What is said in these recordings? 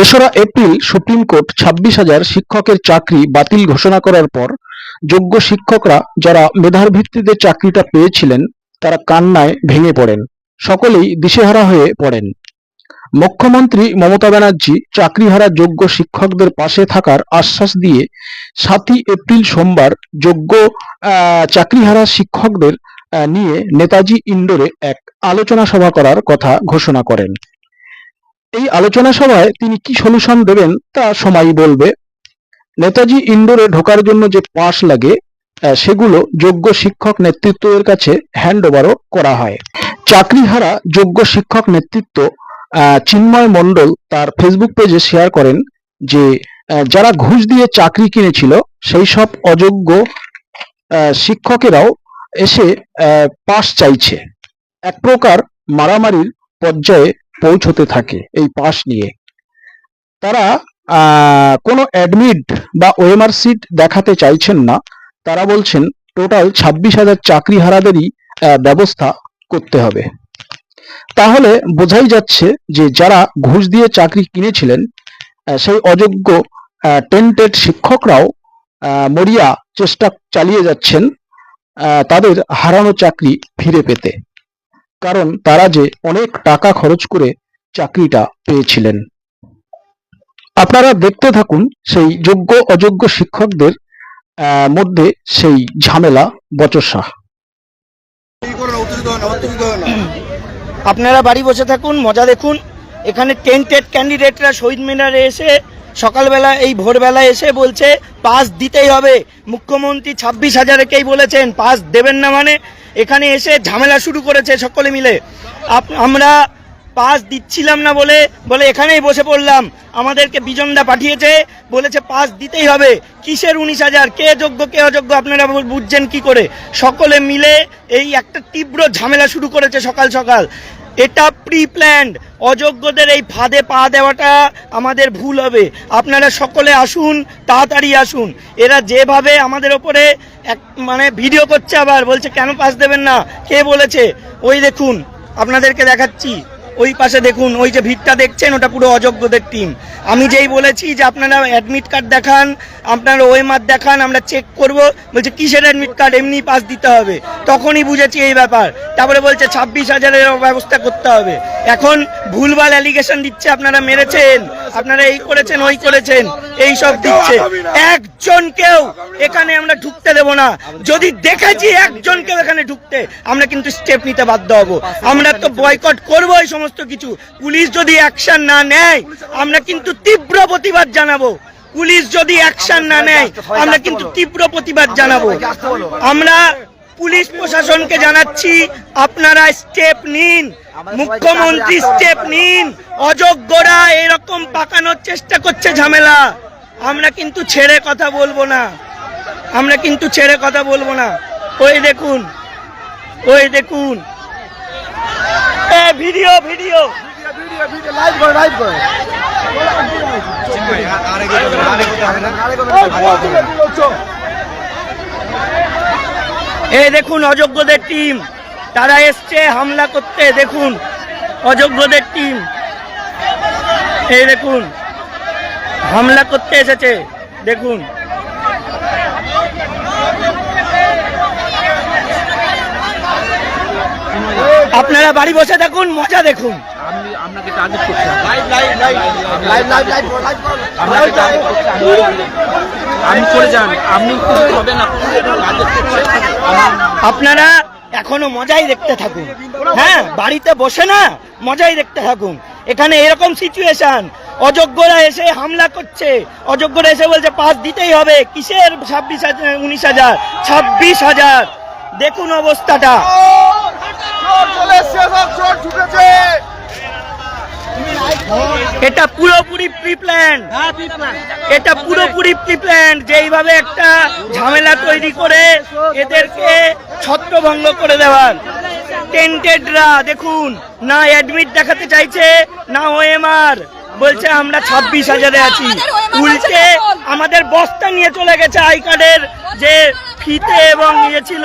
তেসরা April supreme court ছাব্বিশ হাজার শিক্ষকের চাকরি বাতিল ঘোষণা করার পর যোগ্য শিক্ষকরা যারা মেধার ভিত্তিতে চাকরিটা পেয়েছিলেন, তারা কান্নায় ভেঙে পড়েন। সকলেই দিশেহারা হয়ে পড়েন। মুখ্যমন্ত্রী মমতা ব্যানার্জি চাকরিহারা যোগ্য শিক্ষকদের পাশে থাকার আশ্বাস দিয়ে সাতই এপ্রিল সোমবার যোগ্য চাকরিহারা শিক্ষকদের নিয়ে নেতাজি ইন্ডোরে এক আলোচনা সভা করার কথা ঘোষণা করেন। এই আলোচনা সভায় তিনি কি সলিউশন দেবেন তা সময়ই বলবে। নেতাজি ইন্ডোরে ঢোকার জন্য যে পাস লাগে সেগুলো যোগ্য শিক্ষক নেতৃত্বের কাছে হ্যান্ড ওভারও করা হয়। চাকরিহারা যোগ্য শিক্ষক নেতৃত্ব চিন্ময় মণ্ডল তার ফেসবুক পেজে শেয়ার করেন যে যারা ঘুষ দিয়ে চাকরি কিনেছিল, সেই সব অযোগ্য শিক্ষকেরাও এসে পাস চাইছে। এক প্রকার মারামারির পর্যায়ে পৌঁছতে থাকে এই পাস নিয়ে। তারা কোনো অ্যাডমিট বা ওএমআর সিট দেখাতে চাইছেন না। তারা বলছেন টোটাল ছাব্বিশ হাজার চাকরিহারাদেরই আহ, ব্যবস্থা করতে হবে। তাহলে বোঝাই যাচ্ছে যে যারা ঘুষ দিয়ে চাকরি কিনেছিলেন সেই অযোগ্য টেন্টেড শিক্ষকরাও মরিয়া চেষ্টা চালিয়ে যাচ্ছেন তাদের হারানো চাকরি ফিরে পেতে। কারণ তারা যে অনেক টাকা খরচ করে চাকরিটা পেয়েছিলেন। আপনারা দেখতে থাকুন সেই যোগ্য অযোগ্য শিক্ষকদের মধ্যে সেই ঝামেলা বচসা। আপনারা বাড়ি বসে থাকুন, মজা দেখুন। এখানে টেন্টেড ক্যান্ডিডেটরা শহীদ মিনারে এসে সকালবেলা, এই ভোরবেলা এসে বলছে পাস দিতেই হবে। মুখ্যমন্ত্রী ছাব্বিশ হাজারেকেই বলেছেন পাস দেবেন না মানে এখানে এসে ঝামেলা শুরু করেছে সকলে মিলে। আমরা পাস দিচ্ছিলাম না বলে বলে এখানেই বসে পড়লাম। আমাদেরকে বিজনদা পাঠিয়েছে, বলেছে পাস দিতেই হবে। কিসের উনিশ হাজার? কে যোগ্য, কে অযোগ্য? আপনারা বুঝছেন কি করে? সকলে মিলে এই একটা তীব্র ঝামেলা শুরু করেছে সকাল সকাল। এটা প্রি প্ল্যান্ড অযোগ্যদের এই ফাঁদে পা দেওয়াটা আমাদের ভুল হবে। আপনারা সকলে আসুন, তাড়াতাড়ি আসুন। এরা যেভাবে আমাদের ওপরে এক মানে ভিডিও করছে আবার, বলছে কেন পাস দেবেন না? কে বলেছে? ওই দেখুন, আপনাদেরকে দেখাচ্ছি। ওই পাশে দেখুন ওই যে ভিড়টা দেখছেন ওটা পুরো অযোগ্যদের টিম আমি যেই বলেছি যে আপনারা অ্যাডমিট কার্ড দেখান আপনারা ওএমআর দেখান আমরা চেক করব। বলছে কিসের অ্যাডমিট কার্ড এমনি পাস দিতে হবে। তখনই বুঝেছি এই ব্যাপার। তারপরে বলছে ছাব্বিশ হাজারের ব্যবস্থা করতে হবে। এখন ভুলভাল অ্যালিগেশন দিচ্ছে আপনারা মেরেছেন। আপনারা এই করেছেন ওই করেছেন। এই সব দিচ্ছে। একজনকেও এখানে আমরা ঢুকতে দেব না। যদি দেখেছি একজনকেও এখানে ঢুকতে আমরা কিন্তু স্টেপ নিতে বাধ্য হব। আমরা তো বয়কট করব এই সমস্ত কিছু। পুলিশ যদি অ্যাকশন না নেয়, আমরা কিন্তু তীব্র প্রতিবাদ জানাব। পুলিশ যদি অ্যাকশন না নেয়, আমরা কিন্তু তীব্র প্রতিবাদ জানাব। আমরা পুলিশ প্রশাসনকে জানাচ্ছি, আপনারা স্টেপ নিন, মুখ্যমন্ত্রী স্টেপ নিন। অযোগ্যরা এরকম পাকানোর চেষ্টা করছে ঝামেলা। আমরা কিন্তু ছেড়ে কথা বলব না। আমরা কিন্তু ছেড়ে কথা বলব না। ওই দেখুন ওই দেখুন। Video video. এই দেখুন অযোগ্যদের টিম। তারা এসছে, হামলা করতে, দেখুন। অযোগ্যদের টিম। এই দেখুন। হামলা করতে এসেছে, দেখুন। আপনারা বাড়ি বসে থাকুন মজা দেখুন আপনাকে টার্গেট করছি যান আপনি আপনারা এখনও মজাই দেখতে থাকুন হ্যাঁ বাড়িতে বসে না মজাই দেখতে থাকুন এখানে এরকম সিচুয়েশন অযোগ্যরা এসে হামলা করছে অযোগ্যরা এসে বলছে পাস দিতেই হবে কিসের ছাব্বিশ হাজার উনিশ হাজার ছাব্বিশ হাজার দেখুন অবস্থাটা এটা পুরোপুরি প্রি প্ল্যান এটা পুরোপুরি প্রি প্ল্যান যেইভাবে একটা ঝামেলা তৈরি করে এদেরকে ছত্রভঙ্গ করে দেওয়ার। টেন্টেডরা দেখুন না অ্যাডমিট দেখাতে চাইছে না ওএমআর বলছে আমরা ছাব্বিশ হাজারে আছি। উল্টে আমাদের বস্তা নিয়ে চলে গেছে আই কার্ডের যে ফিতে এবং ইয়ে ছিল।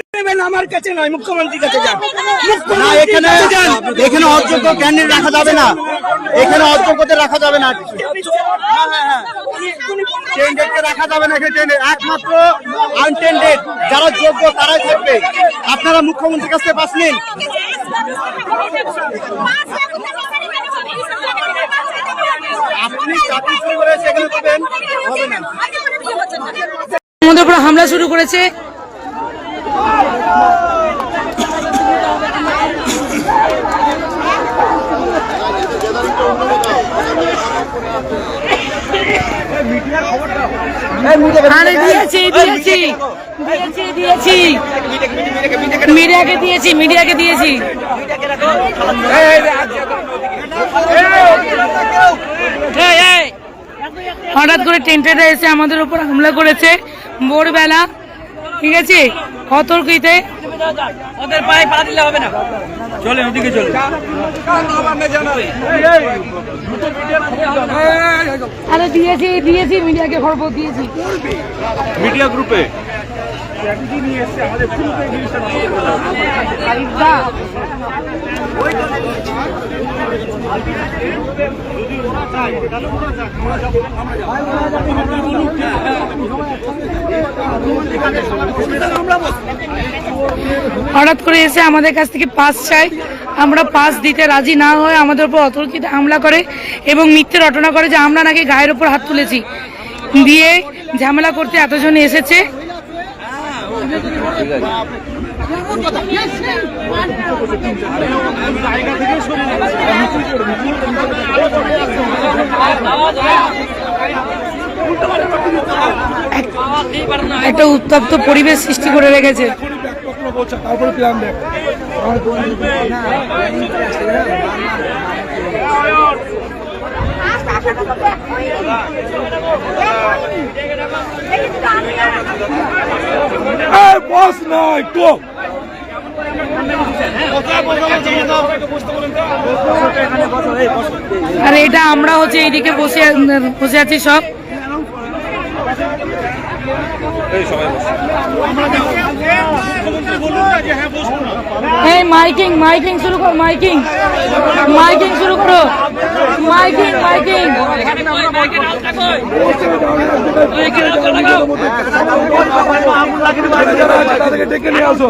দেখাচ্ছে আমার কাছে নয় মুখ্যমন্ত্রীর কাছে যান। না এখানে এখানে অযোগ্য ক্যান্ডিডেট রাখা যাবে না। এখানে অযোগ্যদের রাখা যাবে না। টেন্ডেডকে রাখা যাবে না এখানে একমাত্র আনটেন্ডেড যারা যোগ্য তারাই থাকবে। আপনারা মুখ্যমন্ত্রীর কাছে পাস নিন। আপনি চাকরি শুরু করে সেখানে পাবেন। হবে না। আমাদের উপর হামলা শুরু করেছে আরে দিয়েছি দিয়েছি। মিডিয়াকে দিয়েছি মিডিয়াকে দিয়েছি। হঠাৎ করে টেন্টেরা এসে আমাদের উপর হামলা করেছে ভোরবেলা, ঠিক আছে? অতর্কিতে ওদের পায়ে পা দিলে হবে না। চলে ওদিকে চলে আরে দিয়েছি দিয়েছি মিডিয়াকে খবর দিয়েছি। মিডিয়া গ্রুপে? হঠাৎ করে এসে আমাদের কাছ থেকে পাস চাই। আমরা পাস দিতে রাজি না হয়ে আমাদের উপর অতর্কিতে হামলা করে এবং মিথ্যে রটনা করে যে আমরা নাকি গায়ের উপর হাত তুলেছি। দিয়ে ঝামেলা করতে এতজন এসেছে। একটা উত্তপ্ত পরিবেশ সৃষ্টি করে রেখেছে। আর এটা আমরা হচ্ছে এইদিকে বসে বসে আছি সব। এই মাইকিং মাইকিং শুরু করো মাইকিং। মাইকিং শুরু করো। Miking miking. ডেকে নিয়ে আসো।